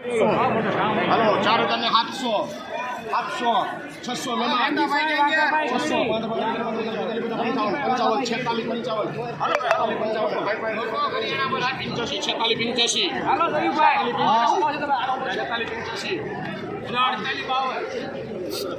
Hello चार हजार में आठ सौ आठ सौ छः सौ छः सौ पंचावन छतालीस पंचावन पंचासी छतालीस पंचासी छतालीस पंचासी अड़तालीस बावन छः सौ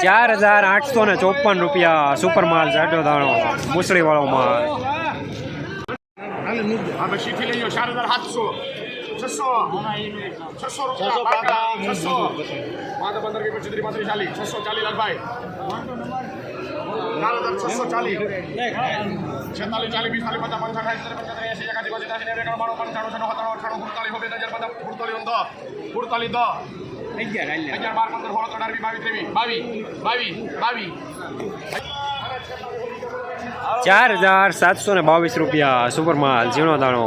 ચાર હજાર આઠસો ને ચોપન રૂપિયા સુપરમાલ જાડો દાણો મુસળી વાળો માલ. શીખી લઈ ચાર હજાર સાતસો છસો. છસો રૂપિયા છસો પાંચ પંદર વીસ પચીસ ત્રીસ પાંત્રીસ ચાલીસ. છસો ચાલીસ લાલભાઈ ચાર હજાર છસો ચાલીસ. છેતાલીસ ચાલીસ પિસ્તાલીસ પચાસ સાઠ સત્તર પંચોતેર એંસી એકાસી પચીસ ત્યાંસી નેવું એકાણું બાણું પંચાણું છન્નું સત્તાણું અઠાણું સુડતાલીસ બે હજાર પચાસ સુડતાલીસ દસ સુડતાલીસ દસ. અગિયાર બાર પંદર સોળ અઢાર વીસ બાવીસ ત્રેવીસ બાવીસ બાવીસ બાવીસ. ચાર હજાર સાતસો ને બાવીસ રૂપિયા સુપર માલ ઝીણો દાણો.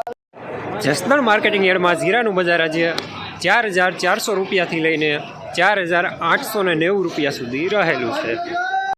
જસદણ માર્કેટિંગ યાર્ડમાં જીરાનું બજાર આજે ચાર હજાર ચારસો રૂપિયાથી લઈને ચાર હજાર આઠસો નેવું રૂપિયા સુધી રહેલું છે.